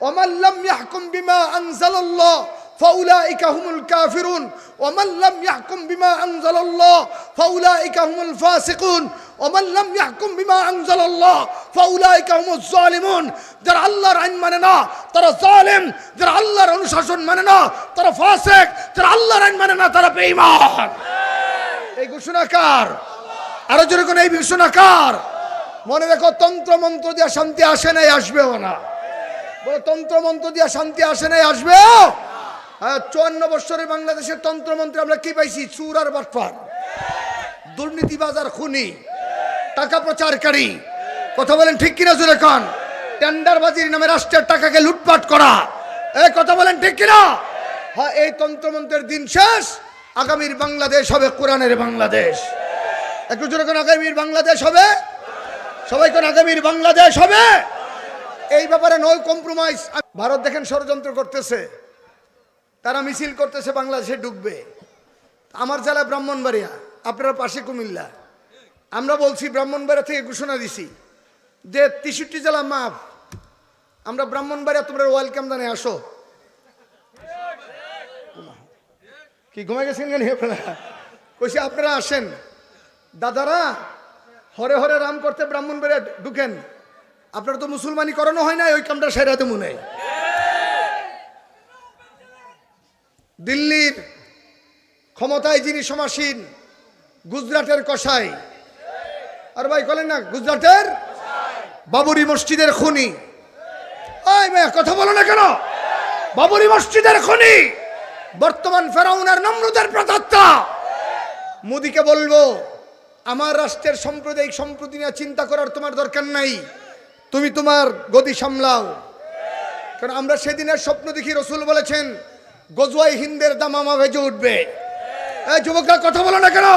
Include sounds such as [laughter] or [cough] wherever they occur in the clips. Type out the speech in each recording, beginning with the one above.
ومن لم يحكم بما أنزل الله فأولئك هم الكافرون ومن لم يحكم بما أنزل الله فأولئك هم الفاسقون ومن لم يحكم بما أنزل الله فأولئك هم الظالمون যারা আল্লাহর আইন মানে না তারা জালেম যারা আল্লাহর অনুশাসন মানে না তারা ফাসিক যারা আল্লাহর আইন মানে না তারা বেঈমান এই ঘোষণা কার আরো জোরে কোন এই ঘোষণা কার মনে রেখো তন্ত্র মন্ত্র দিয়ে শান্তি আসে নাই আসবেও না বলে তন্ত্র মন্ত্র দিয়ে শান্তি আসে নাই আসবেও হ্যাঁ চুয়ান্ন বৎসরের বাংলাদেশের তন্ত্রমন্ত্রী আমরা কি পাইছি? চুর আর বাটপার দুর্নীতিবাজ আর খুনি। টাকা প্রচারকারী। কথা বলেন ঠিক কিনা জোরে কন? টেন্ডারবাজির নামে রাষ্ট্রের টাকাকে লুটপাট করা। এই কথা বলেন ঠিক কিনা? হ্যাঁ এই তন্ত্রমন্ত্রের দিন শেষ। আগামীর বাংলাদেশ হবে কোরআনের বাংলাদেশ। একটু জোরে কোন, আগামীর বাংলাদেশ হবে? সবাই কোন, আগামীর বাংলাদেশ হবে? এই ব্যাপারে নো কম্প্রোমাইজ ভারত দেখেন ষড়যন্ত্র করতেছে। তারা মিছিল করতেছে, বাংলাদেশে ঢুকবে আমার জেলা ব্রাহ্মণবাড়িয়া, আপনার পাশে কুমিল্লা। আমরা বলছি, ব্রাহ্মণবাড়িয়া থেকে ঘোষণা দিছি যে তেষট্টি জেলা মাফ। আমরা ব্রাহ্মণবাড়িয়া, তোমরা ওয়েলকাম জানে, আসো। কি ঘুমাই গেছেন কেন আপনারা? কইছি, আপনারা আসেন। দাদারা হরে হরে রাম করতে ব্রাহ্মণবাড়িয়া ঢুকেন। আপনারা তো মুসলমানি করানো হয় না ওই কামটা সেরাতে মনে দিল্লির ক্ষমতায় যিনি সমাসীন, গুজরাটের কসাই। আর ভাই বলেন না, গুজরাটের বাবরি মসজিদের খুনি। কথা বলো না কেন? বাবরি মসজিদের খুনি। বর্তমান ফেরাউনার নমরুদের প্রতাত্তা। মোদিকে বলব, আমার রাষ্ট্রের সাম্প্রদায়িক সম্প্রতি নিয়ে চিন্তা করার তোমার দরকার নাই। তুমি তোমার গদি সামলাও। কারণ আমরা সেদিনের স্বপ্ন দেখি রসুল বলেছেন গজুয়াই হিন্দের দামামা ভেজে উঠবে। যুবকরা কথা বলো না কেন?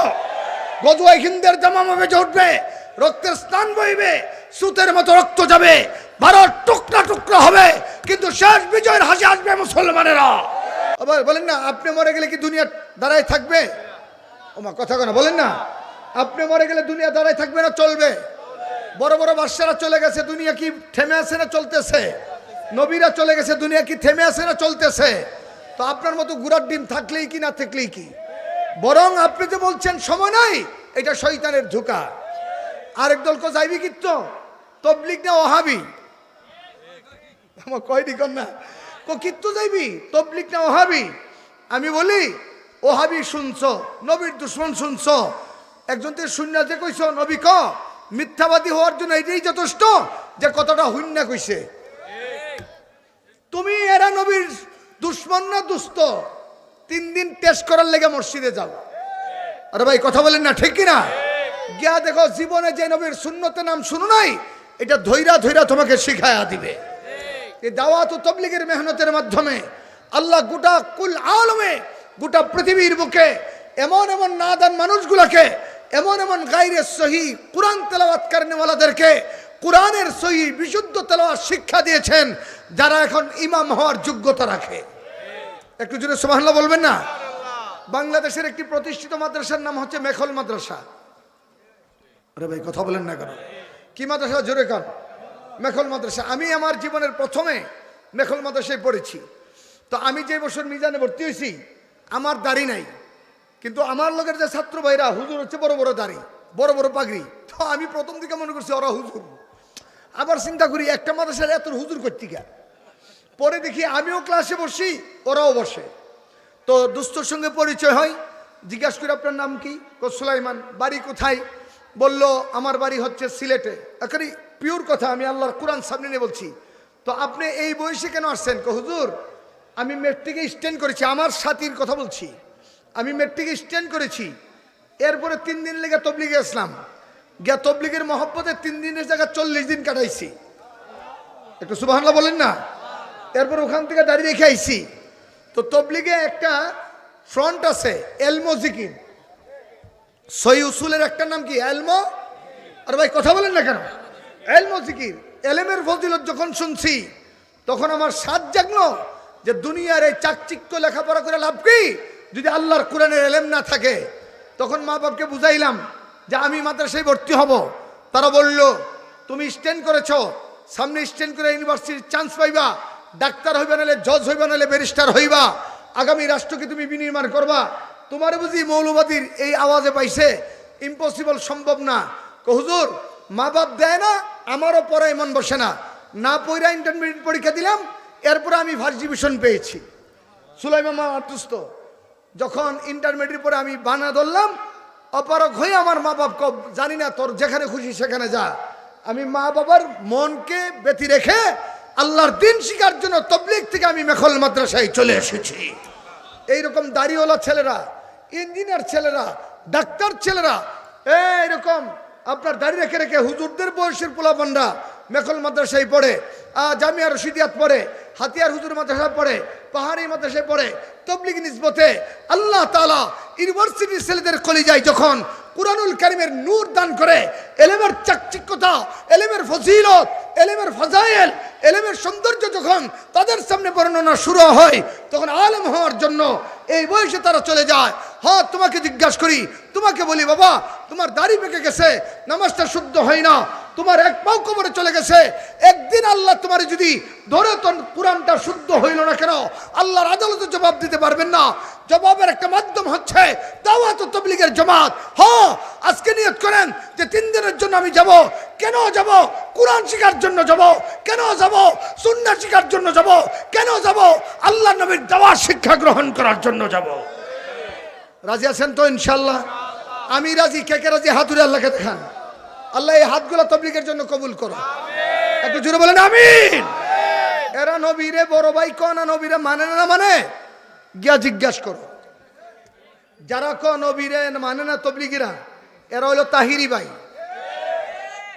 গজুয়াই হিন্দের দামামা ভেজে উঠবে, রক্তের স্নান বইবে, সুতের মতো রক্ত যাবে, ভারত টুকরা টুকরা হবে, কিন্তু শেষ বিজয়ের হাসি আসবে মুসলমানেরা। আবার বলেন না, আপনি মরে গেলে কি দুনিয়া দাঁড়ায় থাকবে? ওমা, কথা কেন বলেন না, আপনি মরে গেলে দুনিয়া দাঁড়ায় থাকবে না, চলবে। বড় বড় বাদশারা চলে গেছে, দুনিয়া কি থেমে আছে না চলতেছে? নবীরা চলে গেছে, দুনিয়া কি থেমে আছে না চলতেছে? তো আপনার মতো গুড়ার ডিম থাকলেই কি, না থাকলেই কি? বরং আপনি যে বলছেন, সময় নাই, এটা শয়তানের ধোকা আরেক দলকে যাইবি কিন্তু তবলিক না ওহাবি? আমার কয়নি না কো কিত্তু যাইবি? তবলিক না ওহাবি? আমি বলি, ওহাবি শুনছ, নবীর দুশ্মন শুনছ। একজন তো শূন্য যে কইছ, নবী ক? মিথ্যাবাদী হওয়ার জন্য এটাই যথেষ্ট যে কথাটা হুন্না কইছে। তুমি এরা নবীর দুশ্মন না দুস্থ? তিন দিন টেস্ট করার লেগে মসজিদে যাও। আরে ভাই, কথা বলেন না, ঠিক কিনা? গিয়া দেখো, জীবনে যে নবীর শূন্যতে নাম শুনো নাই, এটা ধৈরা ধৈরা তোমাকে শিখায়া দিবে। এই দাওয়াত ও তবলিগের মেহনতের মাধ্যমে আল্লাহ গোটা কুল আলমে, গোটা পৃথিবীর বুকে এমন এমন নাদান মানুষগুলোকে এমন এমন গাইরে সহি কোরআন তেলাওয়াত কারণেওয়ালাদেরকে কোরআনের সহি বিশুদ্ধ তেলাওয়াত শিক্ষা দিয়েছেন, যারা এখন ইমাম হওয়ার যোগ্যতা রাখে। একটু জোরে সুবহানাল্লাহ বলবেন না? বাংলাদেশের একটি প্রতিষ্ঠিত মাদ্রাসার নাম হচ্ছে মেখল মাদ্রাসা। আরে ভাই, কথা বলেন না কেন? কি মাদ্রাসা? জোরে কান। মেখল মাদ্রাসা। আমি আমার জীবনের প্রথমে মেখল মাদ্রাসায় পড়েছি। তো আমি যে বছর মিজানে ভর্তি হয়েছি, আমার দাড়ি নাই। কিন্তু আমার লোকের যে ছাত্র ভাইরা, হুজুর হচ্ছে বড় বড় দাড়ি, বড় বড় পাগড়ি। তো আমি প্রথম দিকে মনে করছি ওরা হুজুর। আবার চিন্তা করি, একটা মাদ্রাসার এত হুজুর করতে কর্তিকা পরে দেখি আমিও ক্লাসে বসি, ওরাও বসে। তো দুস্তর সঙ্গে পরিচয় হয়। জিজ্ঞাসা করি, আপনার নাম কি? কো, সুলাইমান। বাড়ি কোথায়? বলল, আমার বাড়ি হচ্ছে সিলেটে। এখানে পিওর কথা, আমি আল্লাহর কোরআন সামনে নিয়ে বলছি। তো আপনি এই বয়সে কেন আসছেন? কো, হুজুর, আমি মেট্রিকে স্ট্যান্ড করেছি, আমার সাথীর কথা বলছি। আমি মেট্রিক স্ট্যান্ড করেছি। এরপরে তিন দিন লেগে তবলিগে আসলাম। গিয়া তবলিগের মহব্বতে তিন দিনের জায়গায় চল্লিশ দিন কাটাইছি। একটু সুবাহান্লা বলেন না? এরপর ওখান থেকে দাঁড়িয়ে রেখে আইছি। তো তবলিগে একটা ফ্রন্ট আছে, এলমো জিকির। সই উসুলের একটা নাম কি? এলমো? আর ভাই, কথা বলেন না কেন? এলমো জিকির। এলেমের ফজিলত যখন শুনছি, তখন আমার সাত জাগলো যে দুনিয়ার এই চাকচিক্য লেখাপড়া করে লাভ কি? যদি আল্লাহর কোরআনের এলেম না থাকে, তখন মা বাপকে বুঝাইলাম যে আমি মাদ্রাসায় ভর্তি হব। তারা বলল, তুমি স্ট্যান্ড করেছ, সামনে স্ট্যান্ড করে ইউনিভার্সিটির চান্স পাইবা, ডাক্তার হইবা নাহলে জজ হইবা নাহলে ব্যারিস্টার হইবা, আগামী রাষ্ট্রকে তুমি বিনির্মাণ করবা। তোমার বুঝি মৌলবাদীর এই আওয়াজে পাইছে, ইম্পসিবল, সম্ভব না। হুজুর, মা বাপ দেয় না, আমারও পড়ায় মন বসে না। না পড়া ইন্টারমিডিয়েট পরীক্ষা দিলাম, এরপরে আমি ডিভিশন পেয়েছি। সুলাইমা আতুস্ত যখন ইন্টারমিডিয়েট পরে আমি বানা ধরলাম অপারক হয়ে আমার মা বাপ কব, জানি না তোর যেখানে খুশি সেখানে যা। আমি মা বাবার মনকে ব্যতি রেখে আল্লাহর দিন শিকার জন্য তবলিগ থেকে আমি মেখল মাদ্রাসায় চলে এসেছি। এইরকম দাড়িওয়ালা ছেলেরা, ইঞ্জিনিয়ার ছেলেরা, ডাক্তার ছেলেরা, এইরকম আপনার দাড়ি রেখে রেখে হুজুরদের বয়সের পোলাপানরা মেখল মাদ্রাসায় পড়ে জামিয়া রশিদিয়াত পড়ে হাতিয়ার হুজুর মাদ্রাসায় পড়ে পাহাড়ি মাদ্রাসায় পড়ে, তবলিগ নিসবতে আল্লাহ তালা ইউনিভার্সিটির ছেলেদের কলিজায় যখন কুরআনুল কারিমের নূর দান করে, এলেমের চাকচিক্যতা, এলেমের ফজিলত, এলেমের ফজাইল, এলেমের সৌন্দর্য যখন তাদের সামনে বর্ণনা শুরু হয়, তখন আলেম হওয়ার জন্য এই বয়সে তারা চলে যায়। হ্যাঁ তোমাকে জিজ্ঞাসা করি, তোমাকে বলি, বাবা, তোমার দাড়ি পেকে গেছে, নামাজটা শুদ্ধ হয় না। তোমার এক পাও কবরে চলে গেছে। একদিন আল্লাহ তোমার যদি ধরে কোরআনটা শুদ্ধ হইল না কেন, আল্লাহর আদালতে জবাব দিতে পারবেন না। জবাবের একটা মাধ্যম হচ্ছে দাওয়াত তবলিগের জমাত। হ্যাঁ আজকে নিয়ত করেন যে তিন দিনের জন্য আমি যাব। কেন যাব? কোরআন শিকার জন্য যাব। কেন যাব? সুন্না শিকার জন্য যাব। কেন যাব? আল্লাহ নবীর দাওয়াত শিক্ষা গ্রহণ করার জন্য যাব। রাজি আছেন তো ইনশাল্লাহ আমি রাজি, কে কে রাজি? হাতুরে আল্লাহকে দেখান। আল্লাহ এই হাতগুলো তবলিগের জন্য কবুল করো। একটু জোরে বলেন আমিন। এরা নবীরে বড় ভাই কনা নবীরে মানে না মানে? গিয়া জিজ্ঞাস করো। যারা ক নবীরে মানে না তবলিগিরা? এরা হলো তাহিরি ভাই।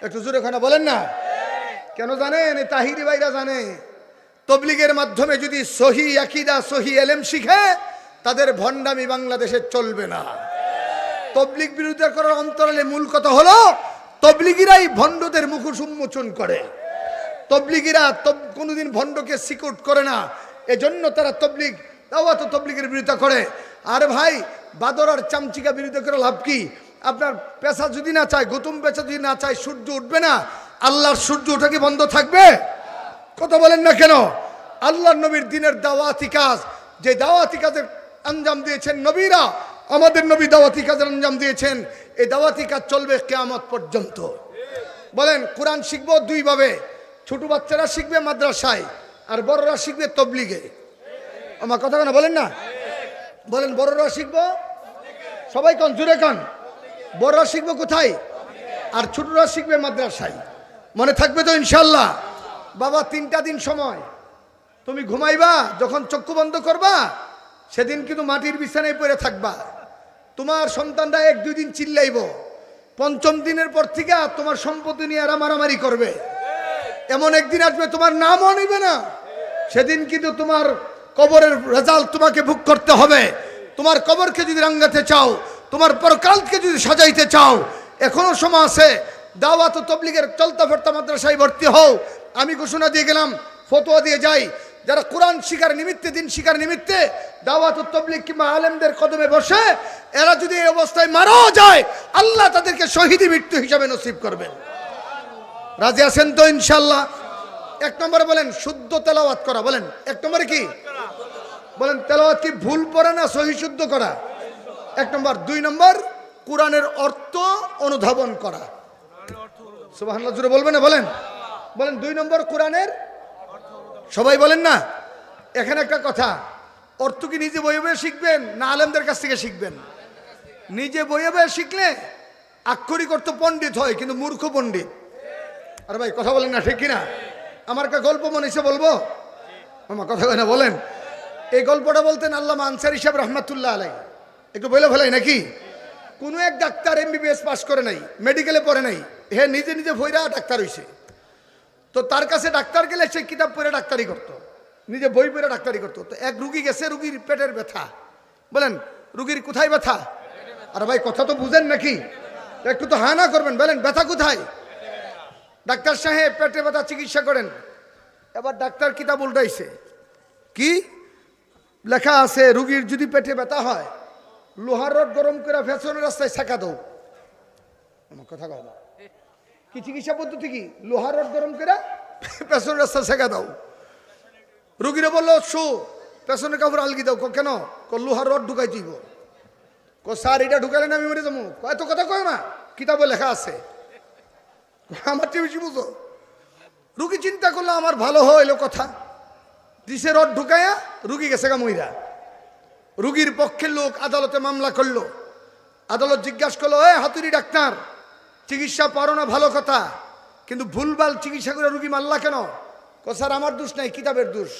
একটু জোরে খানা বলেন না? কেন জানেন? এই তাহিরি ভাইরা জানে তবলিগের মাধ্যমে যদি সহি আকিদা সহি এলেম শিখে তাদের ভণ্ডামি বাংলাদেশে চলবে না। তবলিক বিরোধিতা করার অন্তরালে মূল কথা হলো তবলিগিরাই ভণ্ডদের মুখোশ উন্মোচন করে। তবলিগিরা তব, কোনোদিন ভণ্ডকে সিকিউর করে না। এজন্য তারা তবলিগ দাওয়াত তবলিগের বিরোধিতা করে। আর ভাই, বাদর আর চামচিকা বিরোধিতা করে লাভ কি? আপনার পেশা যদি না চায়, গৌতম পেশা যদি না চায়, সূর্য উঠবে না। আল্লাহর সূর্য ওঠা কি বন্ধ থাকবে? কথা বলেন না কেন? আল্লাহর নবীর দিনের দাওয়াতি কাজ, যে দাওয়াতি কাজের আঞ্জাম দিয়েছেন নবীরা, আমাদের নবী দাওয়াতি কাজের আঞ্জাম দিয়েছেন। এই দাওয়াতি কাজ চলবে কেয়ামত পর্যন্ত। বলেন, কোরআন শিখব দুইভাবে। ছোট বাচ্চারা শিখবে মাদ্রাসায় আর বড়রা শিখবে তবলিগে। আমার কথা কেন বলেন না? বলেন, বড়রা শিখব সবাই কন? জুড়ে কন? বড়রা শিখব কোথায়? আর ছোটরা শিখবে মাদ্রাসায়। মনে থাকবে তো ইনশাল্লাহ বাবা, তিনটা দিন সময়। তুমি ঘুমাইবা, যখন চক্ষু বন্ধ করবা, সেদিন কিন্তু মাটির বিছানায় পড়ে থাকবা। তোমার সন্তানরা এক দুই দিন চিল্লাইব। পঞ্চম দিনের পর থেকে তোমার সম্পত্তি নিয়ে এরা মারামারি করবে। এমন একদিন আসবে, তোমার নামও নিবে না। সেদিন কিন্তু তোমার কবরের রেজাল্ট তোমাকে ভোগ করতে হবে। তোমার কবরকে যদি রাঙ্গাতে চাও, তোমার পরকালকে যদি সাজাইতে চাও, এখনও সময় আছে। দাওয়াত তবলিগের চলতা ফেরতা মাদ্রাসায় ভর্তি হও। আমি ঘোষণা দিয়ে গেলাম, ফতোয়া দিয়ে যাই। যারা কোরআন শিকার নিমিত্তে, দিন শিকার নিমিত্তে দাওয়াত ও তবলিগ কিংবা আলেমদের কদমে বসে, এরা যদি এই অবস্থায় মারাও যায়, আল্লাহ তাদেরকে শহীদি মৃত্যু হিসাবে নসিব করবেন। রাজি আছেন তো ইনশাল্লাহ এক নম্বরে বলেন, শুদ্ধ তেলাওয়াত করা। বলেন, এক নম্বরে কি? বলেন, তেলাওয়াত কি ভুল পড়া না সহি শুদ্ধ করা? এক নম্বর। দুই নম্বর, কোরআনের অর্থ অনুধাবন করা। সুবহানাল্লাহ জুড়ে বলবেন না? বলেন। বলেন, দুই নম্বর, কোরআনের সবাই বলেন না? এখানে একটা কথা, অর্থ কি নিজে বইয়ে বইয়ে শিখবেন না আলেমদের কাছ থেকে শিখবেন? নিজে বইয়ে বইয়ে শিখলে আক্ষরিক অর্থ পণ্ডিত হয়, কিন্তু মূর্খ পণ্ডিত। আরে ভাই, কথা বলেন না, ঠিক কিনা? আমার একটা গল্প মনে এসে বলব? আমার কথা কয় না, বলেন। এই গল্পটা বলতেন আল্লাহ আনসার হিসাব রহমাতুল্লাহ আলাই একটু বলে ফেলাই নাকি? কোনো এক ডাক্তার এমবিবিএস পাস করে নাই মেডিকেলে পড়ে নাই। হ্যাঁ নিজে নিজে ভৈরা ডাক্তার হইছে। তো তার কাছে ডাক্তার গেলে সে কিতাব পড়ে ডাক্তারি করতো, নিজে বই পড়ে ডাক্তারি করতো। তো এক রুগী গেছে, রুগীর পেটের ব্যথা। বলেন, রুগীর কোথায় ব্যথা? আর ভাই, কথা তো বুঝেন নাকি? একটু তো হানা করবেন, বলেন, ব্যথা কোথায়? ডাক্তার সাহেব পেটে ব্যথা, চিকিৎসা করেন। এবার ডাক্তার কিতাব উল্টাইছে। কি? লেখা আছে, রুগীর যদি পেটে ব্যথা হয়, লোহার রড গরম করে ফ্যাশনের রাস্তায় শেখা দাও। আমার কথা না। কি চিকিৎসা পদ্ধতি কি? লোহার রড গরম করে? [laughs] পেছনের রাস্তায় শেখা দাও। রুগীরা বলল, শু, পেছনের কাপড় আলগি দাও। কেন? ক লোহার রড ঢুকাই দিব ক স্যার, এটা ঢুকালে না আমি মরে যাব? এত কথা কয় না, কিতাবে লেখা আছে। আমার চেয়ে বেশি বুঝো। রুগী চিন্তা করল, আমার ভালো হইল কথা। দিশে রড ঢুকায়া, রুগী গেছে গা মহিলা রুগীর পক্ষের লোক আদালতে মামলা করল। আদালত জিজ্ঞাসা করল, এ, হাতুড়ি ডাক্তার চিকিৎসা পারো না, ভালো কথা। কিন্তু ভুলভাল চিকিৎসা করে রুগী মারলা কেন? কো, স্যার, আমার দোষ নাই, কিতাবের দোষ।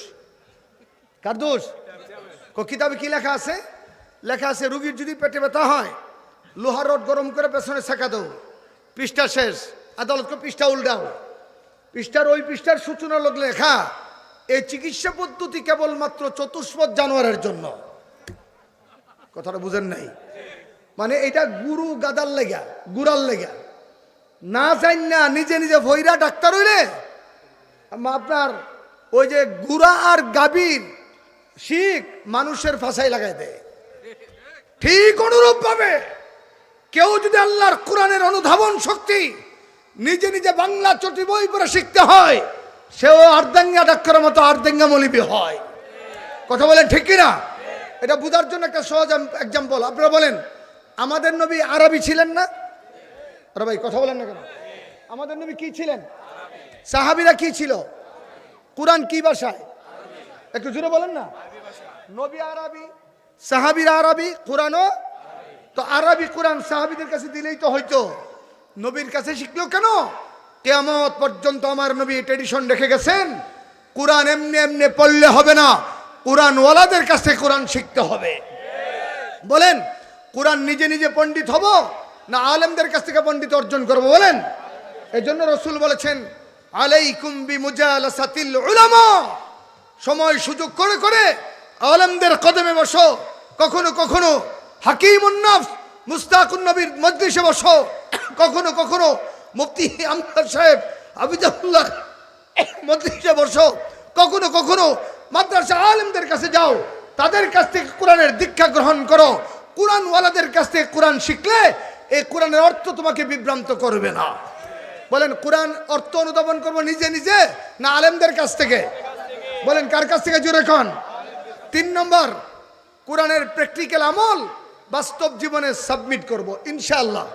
কার দোষ? কো, কিতাবে কি লেখা আছে? লেখা আছে, রুগীর যদি পেটে ব্যথা হয়, লোহার রড গরম করে পেছনে শেখা দাও। পৃষ্ঠা শেষ আদালতকে পৃষ্ঠা উল্টাও। পৃষ্ঠার ওই পৃষ্ঠার সূচনা লোক লেখা, এই চিকিৎসা পদ্ধতি কেবলমাত্র চতুষ্পদ জানোয়ারের জন্য। কথাটা বুঝেন নাই। মানে এটা গুরু গাদার লেগা, গুড়ার লেগা। না চাই না, নিজে নিজে ভৈরা ডাক্তার হইলে? আপনার ওই যে গুড়া আর গাভীর শিখ মানুষের ফাঁসাই লাগাই দেয়। ঠিক অনুরূপ ভাবে কেউ যদি আল্লাহর কোরআনের অনুধাবন শক্তি নিজে নিজে বাংলা চটি বই পড়ে শিখতে হয়, সেও আর্দাঙ্গা ডাক্তারের মতো আর্দাঙ্গা মলিবি হয়। কথা বলেন ঠিক কিনা এটা বোঝার জন্য একটা সহজ এক্সাম্পল। আপনারা বলেন, আমাদের নবী আরবি ছিলেন না? আরে ভাই কথা বলেন না কেন? আমাদের নবী কি ছিলেন? সাহাবিরা কি ছিল? কোরআন কি ভাষায়? একটু জুড়ে বলেন না। নবী আরবি সাহাবিরা আরবি কোরআনও? তো আরবি কোরআন সাহাবিদের কাছে দিলেই তো হয়তো নবীর কাছে শিখলো কেন? কেয়ামত পর্যন্ত আমার নবী ট্রেডিশন রেখে গেছেন। কোরআন এমনি এমনি পড়লে হবে না। কোরআন ওয়ালাদের কাছে কোরআন শিখতে হবে। বলেন কোরআন নিজে নিজে পণ্ডিত হব? না আলেমদের কাছ থেকে পণ্ডিত অর্জন করব বলেন? এই জন্য রসুল বলেছেন, আলাইকুম বি মুজালাসাতিল উলামা। সময় সুযোগ করে করে আলেমদের কদমে বসো। কখনো কখনো হাকিম উন্নফ মুস্তাকুন মজলিসে বসো। কখনো কখনো মুফতি আমদার সাহেব আবিদাবুল্লাহ মজলিসে বসো। কখনো কখনো মাদ্রাসা আলেমদের কাছে যাও। তাদের কাছ থেকে কোরআনের দীক্ষা গ্রহণ করো। কোরআনওয়ালাদের কাছ থেকে কোরআন শিখলে এই কোরআনের অর্থ তোমাকে বিভ্রান্ত করবে না। বলেন, কোরআন অর্থ অনুধাবন করব নিজে নিজে না আলেমদের কাছ থেকে? বলেন, কার কাছ থেকে জুড়ে খান তিন নম্বর, কোরআনের প্র্যাকটিক্যাল আমল বাস্তব জীবনে সাবমিট করব, ইনশাআল্লাহ।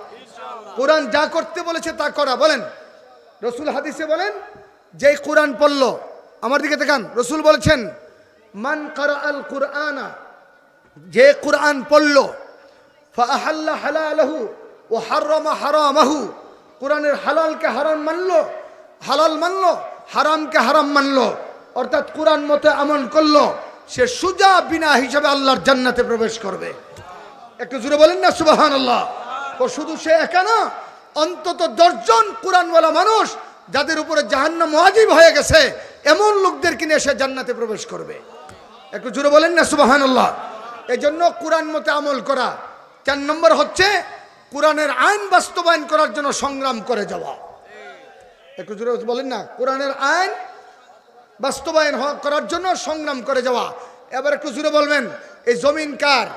কোরআন যা করতে বলেছে তা করা। বলেন, রসুল হাদিসে বলেন যে কোরআন পড়ল, আমার দিকে দেখান রসুল বলেছেন, মান করা আল কুরআনা যে কোরআন পড়ল ফাহাল্লা হালালাহু ও হাররামা হারামাহু। কোরআনের হালালকে হারাম মানলো, হালাল মানলো, হারামকে হারাম মানলো। অর্থাৎ কোরআন মতে আমল করল, সে সুজা বিনা হিসাবে আল্লাহর জান্নাতে প্রবেশ করবে। একটু জুড়ে বলেন না সুবাহান আল্লাহ ও শুধু সে একা না, অন্তত দশজন কোরআনওয়ালা মানুষ যাদের উপরে জাহান্ন ওয়াজিব হয়ে গেছে, এমন লোকদের কিনে সে জান্নাতে প্রবেশ করবে। একটু জুড়ে বলেন না সুবাহান আল্লাহ এই জন্য কোরআন মতে আমল করা। চার নম্বর হচ্ছে কোরআনের আইন বাস্তবায়ন করার জন্য সংগ্রাম করে যাওয়া। একটু জুড়ে বলেন না, কোরআনের আইন বাস্তবায়ন করার জন্য সংগ্রাম করে যাওয়া। এবার একটু জুড়ে বলবেন, এই জমিন কার?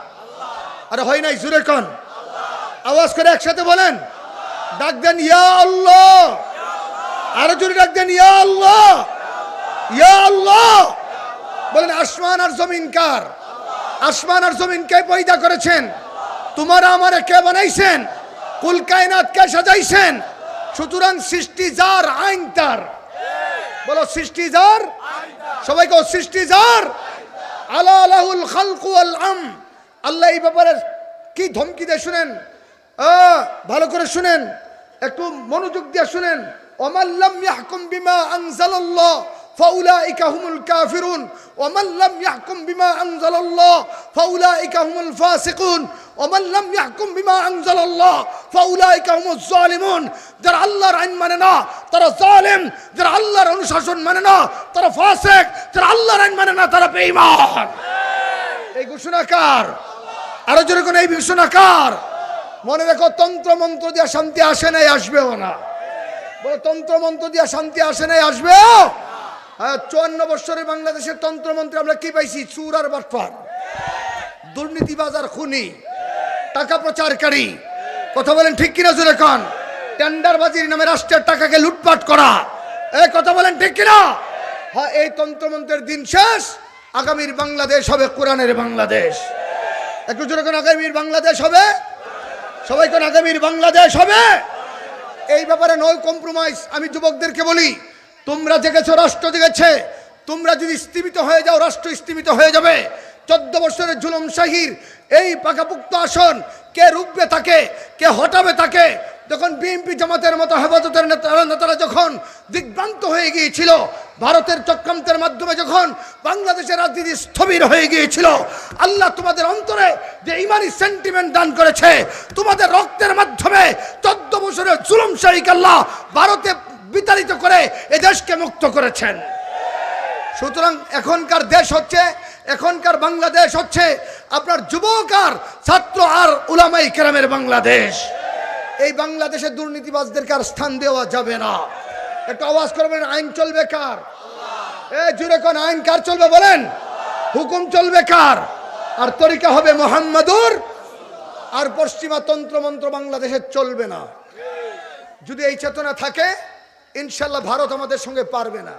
আরে হয় নাই জুড়ে কন। আওয়াজ করে একসাথে বলেন, ডাক দেন, ইয়া আল্লাহ। আরও জোরে ডাক দেন, ইয়া আল্লাহ। ইয়া আল্লাহ। বলেন, আসমান আর জমিন কার? আসমান আর জমিন কে পয়দা করেছেন। তোমার আমারে কে বানাইছেন? কুল কায়নাত কে সাজাইছেন? সুতরাং সৃষ্টি যার, আইন তার। বলো, সৃষ্টি যার? সবাই কেউ সৃষ্টি যার? আলা আলাহুল খালকু আল আম। আল্লাহ এই ব্যাপারে কি ধমকি দিয়ে শুনেন? ভালো করে শুনেন। একটু মনোযোগ দিয়ে শুনেন। ওমাল্লাম ইয়াহকুম বিমা আনজালাল্লাহ। فأولئك هم الكافرون ومن لم يحكم بما أنزل الله فأولئك هم الفاسقون ومن لم يحكم بما أنزل الله فأولئك هم الظالمون যারা আল্লাহর আইন মানে না তারা জালেম যারা আল্লাহর অনুশাসন মানে না তারা ফাসিক যারা আল্লাহর আইন মানে না তারা বেঈমান এই ঘোষণা কার আরো জোরে কোন এই ঘোষণা কার মনে রেখো তন্ত্র মন্ত্র দিয়ে শান্তি আসে নাই আসবেও না বলে তন্ত্র মন্ত্র দিয়ে শান্তি আসে নাই আসবেও হ্যাঁ চুয়ান্ন বৎসরের বাংলাদেশের তন্ত্রমন্ত্রী আমরা কি পাইছি? চুর আর বাটপার দুর্নীতিবাজ আর খুনি। টাকা প্রচারকারী। কথা বলেন ঠিক কিনা জোরে কন? টেন্ডারবাজির নামে রাষ্ট্রের টাকাকে লুটপাট করা। এই কথা বলেন ঠিক কিনা? হ্যাঁ এই তন্ত্রমন্ত্রের দিন শেষ। আগামীর বাংলাদেশ হবে কোরআনের বাংলাদেশ। একটু জোরে কোন, আগামীর বাংলাদেশ হবে? সবাই কোন, আগামীর বাংলাদেশ হবে? এই ব্যাপারে নয় কম্প্রোমাইজ আমি যুবকদেরকে বলি তোমরা জেগেছো, রাষ্ট্র জেগেছে। তোমরা যদি স্থিমিত হয়ে যাও, রাষ্ট্র স্থিমিত হয়ে যাবে। চোদ্দ বছরের জুলুম শাহির এই পাকাপুক্ত আসন কে রুখবে তাকে, কে হটাবে তাকে? যখন বিএনপি জামাতের মতো হেফাজতের নেতারা নেতারা যখন দিগ্ভ্রান্ত হয়ে গিয়েছিল, ভারতের চক্রান্তের মাধ্যমে যখন বাংলাদেশের রাজনীতি স্থবির হয়ে গিয়েছিল, আল্লাহ তোমাদের অন্তরে যে ইমানি সেন্টিমেন্ট দান করেছে, তোমাদের রক্তের মাধ্যমে চোদ্দ বছরের জুলুম শাহিক আল্লাহ ভারতে বিতাড়িত করে এ দেশকে মুক্ত করেছেন। সুতরাং এখনকার দেশ হচ্ছে, এখনকার বাংলাদেশ হচ্ছে আপনার যুবক আর ছাত্র আর উলামাই কেরামের বাংলাদেশ। এই বাংলাদেশে দুর্নীতিবাজদেরকে আর স্থান দেওয়া যাবে না। একটা আওয়াজ করবেন আইন চলবে কার? এ জুড়ে কোন, আইন কার চলবে? বলেন, হুকুম চলবে কার? আর তরিকা হবে মোহাম্মদুর। আর পশ্চিমা তন্ত্রমন্ত্র বাংলাদেশে চলবে না। যদি এই চেতনা থাকে ইনশাল্লাহ ভারত আমাদের সঙ্গে পারবে না।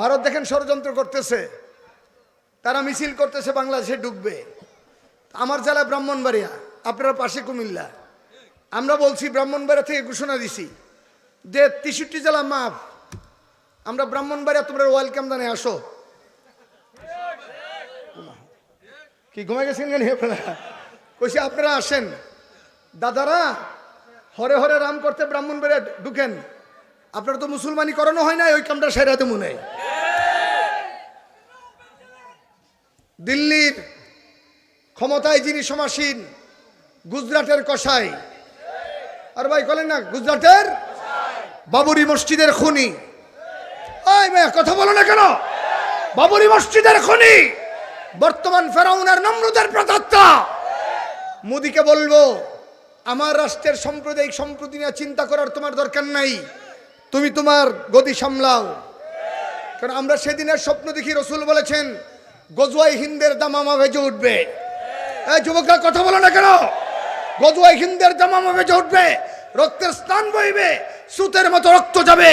ভারত দেখেন ষড়যন্ত্র করতেছে। তারা মিছিল করতেছে, বাংলাদেশে ঢুকবে আমার জেলা ব্রাহ্মণবাড়িয়া, আপনার পাশে কুমিল্লা। আমরা বলছি, ব্রাহ্মণবাড়িয়া থেকে ঘোষণা দিছি যে তেষট্টি জেলা মাফ। আমরা ব্রাহ্মণবাড়িয়া, তোমরা ওয়েলকাম জানে আসো। কি ঘুমে গেছেন কেন আপনারা আসেন। দাদারা হরে হরে রাম করতে ব্রাহ্মণবাড়িয়া ঢুকেন। আপনার তো মুসলমানি করানো হয় না ওই কামটা সেরাতে মনে। দিল্লির ক্ষমতায় যিনি সমাসীন, গুজরাটের কসাই। আর ভাই বলেন না, গুজরাটের বাবরি মসজিদের খুনি। কথা বলো না কেন? বাবরি মসজিদের খুনি। বর্তমান ফেরাউনের, নমরুদের প্রতাত্তা। মোদিকে বলব আমার রাষ্ট্রের সাম্প্রদায়িক সম্প্রতি নিয়ে চিন্তা করার তোমার দরকার নাই। তুমি তোমার গতি সামলাও। কারণ আমরা সেদিনের স্বপ্ন দেখি রসুল বলেছেন গজুয়াই হিন্দের দামামা ভেজে উঠবে। যুবকরা কথা বলো না কেন? গজুয়াই হিন্দের দামামা ভেজে উঠবে রক্তের স্থান বইবে সুতের মতো রক্ত যাবে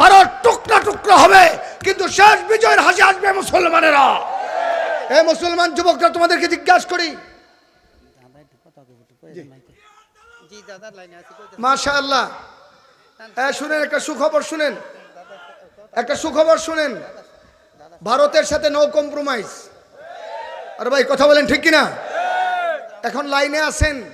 ভারত টুকরা টুকরা হবে কিন্তু শেষ বিজয়ের হাসি আসবে মুসলমানেরা। এ মুসলমান যুবকরা তোমাদেরকে জিজ্ঞাসা করি জি দাদার লাইনে আছি কইতে মাশা আল্লাহ হ্যাঁ শুনেন একটা সুখবর শুনেন। একটা সুখবর শুনেন। ভারতের সাথে নো কম্প্রোমাইজ আর ভাই কথা বলেন ঠিক কিনা? এখন লাইনে আছেন।